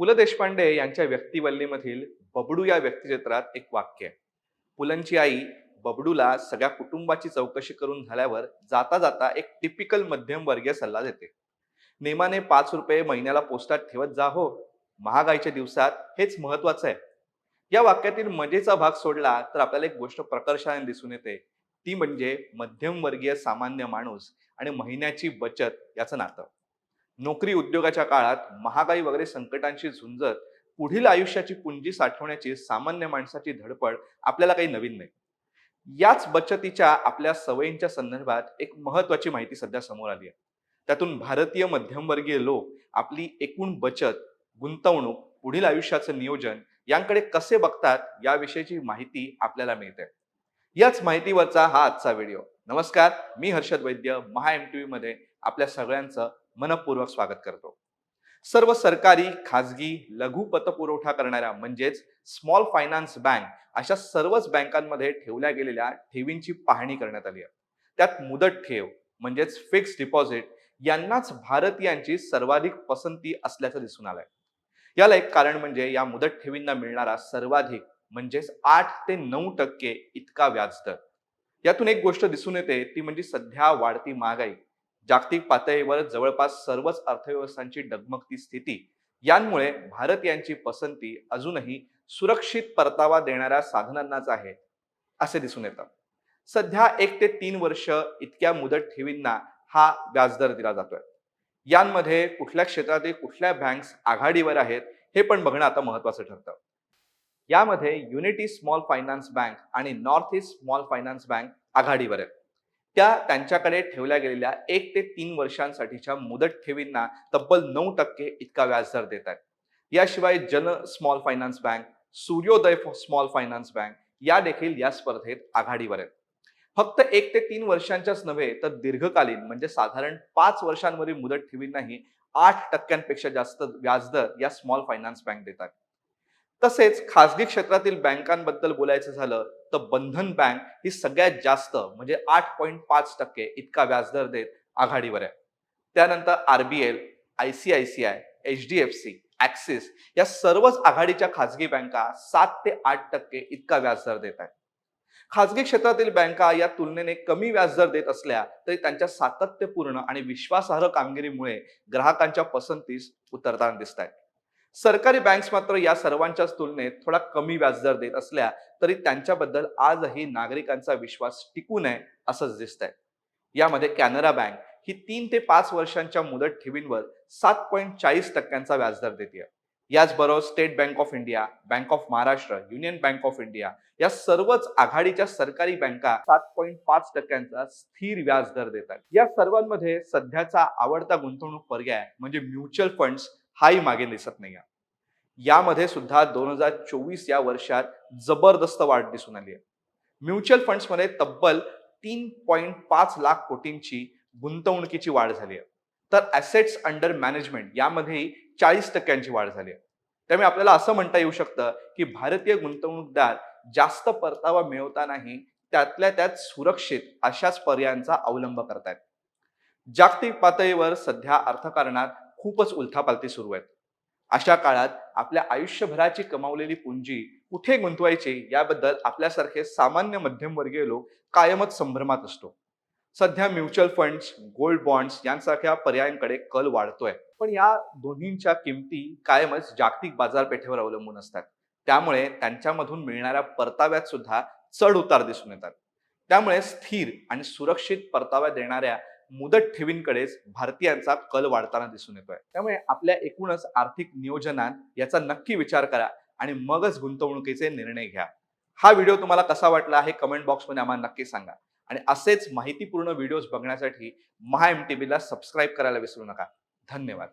पु ल देशपांडे यांच्या व्यक्तिवल्लीमधील बबडू या व्यक्तिचित्रात एक वाक्य आहे. पुलंची आई बबडूला सगळ्या कुटुंबाची चौकशी करून झाल्यावर जाता जाता एक टिपिकल मध्यमवर्गीय सल्ला देते. नेमाने पाच रुपये महिन्याला पोस्टात ठेवत जा हो महागाईच्या दिवसात हेच महत्वाचं आहे. या वाक्यातील मजेचा भाग सोडला तर आपल्याला एक गोष्ट प्रकर्षाने दिसून येते. ती म्हणजे मध्यमवर्गीय सामान्य माणूस आणि महिन्याची बचत याचं नातं. नोकरी उद्योगाच्या काळात महागाई वगैरे संकटांशी झुंजत पुढील आयुष्याची पुंजी साठवण्याची सामान्य माणसाची धडपड आपल्याला काही नवीन नाही. याच बचतीच्या आपल्या सवयींच्या संदर्भात एक महत्वाची माहिती सध्या समोर आली आहे. त्यातून भारतीय मध्यमवर्गीय लोक आपली एकूण बचत गुंतवणूक पुढील आयुष्याचं नियोजन यांकडे कसे बघतात याविषयीची माहिती आपल्याला मिळते. याच माहितीवरचा हा आजचा व्हिडिओ. नमस्कार मी हर्षद वैद्य महा एम टी व्हीमध्ये आपल्या सगळ्यांचं मनपूर्वक स्वागत करतो. सर्व सरकारी खाजगी लघु पतपुरवठा करणाऱ्या म्हणजेच स्मॉल फायनान्स बँक अशा सर्वच बँकांमध्ये ठेवल्या गेलेल्या ठेवींची पाहणी करण्यात आली आहे. त्यात मुदत ठेव म्हणजेच फिक्स डिपॉझिट यांनाच भारतीयांची सर्वाधिक पसंती असल्याचं दिसून आलंय. याला एक कारण म्हणजे या मुदत ठेवींना मिळणारा सर्वाधिक म्हणजेच आठ ते नऊ टक्के इतका व्याजदर. यातून एक गोष्ट दिसून येते ती म्हणजे सध्या वाढती महागाई. जागतिक पातळीवर जवळपास सर्वच अर्थव्यवस्थांची डगमगती स्थिती यांमुळे भारतीयांची पसंती अजूनही सुरक्षित परतावा देणाऱ्या साधनांनाच आहे असे दिसून येतं. सध्या एक ते तीन वर्ष इतक्या मुदत ठेवींना हा व्याजदर दिला जातोय. यांमध्ये कुठल्या क्षेत्रातील कुठल्या बँक्स आघाडीवर आहेत हे पण बघणं आता महत्वाचं ठरतं. यामध्ये युनिटी स्मॉल फायनान्स बँक आणि north east small finance bank आघाडीवर आहेत. त्या त्यांच्याकडे ठेवल्या गेलेल्या एक ते तीन वर्षांसाठीच्या मुदत ठेवींना तब्बल नऊ टक्के इतका व्याजदर देत आहेत. याशिवाय Jana small finance bank Suryoday small finance bank या देखील या स्पर्धेत आघाडीवर आहेत. फक्त एक ते तीन वर्षांच्याच नव्हे तर दीर्घकालीन म्हणजे साधारण पाच वर्षांवरील मुदत ठेवींनाही आठ टक्क्यांपेक्षा जास्त व्याजदर या स्मॉल फायनान्स बँक देतात. तसेच खासगी क्षेत्रातील बँकांबद्दल बोलायचं झालं तर बंधन बँक ही सगळ्यात जास्त म्हणजे आठ पॉईंट पाच टक्के इतका व्याजदर देत आघाडीवर आहे. त्यानंतर RBL I C I C I H D F C Axis या सर्वच आघाडीच्या खासगी बँका सात ते आठ टक्के इतका व्याजदर देत आहेत. खासगी क्षेत्रातील बँका या तुलनेने कमी व्याजदर देत असल्या तरी त्यांच्या सातत्यपूर्ण आणि विश्वासार्ह कामगिरीमुळे ग्राहकांच्या पसंतीस उतरताना दिसत आहेत. सरकारी बँक्स मात्र या सर्वांच्याच तुलनेत थोडा कमी व्याजदर देत असल्या तरी त्यांच्याबद्दल आजही नागरिकांचा विश्वास टिकू नये असंच दिसत आहे यामध्ये कॅनरा बँक ही तीन ते पाच वर्षांच्या मुदत ठेवींवर सात पॉईंट चाळीस टक्क्यांचा व्याजदर देते याचबरोबर state bank of India bank of Maharashtra union bank of India या सर्वच आघाडीच्या सरकारी बँका सात पॉईंट पाच टक्क्यांचा स्थिर व्याज दर देतात या सर्वांमध्ये सध्याचा आवडता गुंतवणूक पर्याय म्हणजे म्युच्युअल फंड्स हाही मागे दिसत नाही यामध्ये सुद्धा दोन हजार चोवीस या वर्षात जबरदस्त वाढ दिसून आली आहे म्युच्युअल फंड्समध्ये तब्बल तीन पॉईंट पाच लाख कोटींची गुंतवणुकीची वाढ झाली आहे तर ॲसेट्स अंडर मॅनेजमेंट यामध्येही चाळीस टक्क्यांची वाढ झाली आहे त्यामुळे आपल्याला असं म्हणता येऊ शकतं की भारतीय गुंतवणूकदार जास्त परतावा मिळवतानाही त्यातल्या त्यात सुरक्षित अशाच पर्यायांचा अवलंब करतायत. जागतिक पातळीवर सध्या अर्थकारणात खूपच उलथापालथी सुरू आहेत. अशा काळात आपल्या आयुष्यभराची कमावलेली पुंजी कुठे गुंतवायची याबद्दल आपल्यासारखे सामान्य मध्यमवर्गीय लोक कायमच संभ्रमात असतो. सध्या म्युच्युअल फंड्स गोल्ड बॉन्ड्स यांसारख्या पर्यायांकडे कल वाढतोय. पण या दोन्हींच्या किमती कायमच जागतिक बाजारपेठेवर अवलंबून असतात. त्यामुळे त्यांच्यामधून मिळणाऱ्या परताव्यात सुद्धा चढ उतार दिसून येतात. त्यामुळे स्थिर आणि सुरक्षित परताव्या देणाऱ्या मुदत ठेवींकडेच भारतीयांचा कल वाढताना दिसून येतोय. त्यामुळे आपल्या एकूणच आर्थिक नियोजनात याचा नक्की विचार करा आणि मगच गुंतवणुकीचे निर्णय घ्या. हा व्हिडिओ तुम्हाला कसा वाटला हे कमेंट बॉक्समध्ये आम्हाला नक्की सांगा. आणि असेच माहितीपूर्ण व्हिडिओज बघण्यासाठी महा एम टी सबस्क्राईब करायला विसरू नका. धन्यवाद.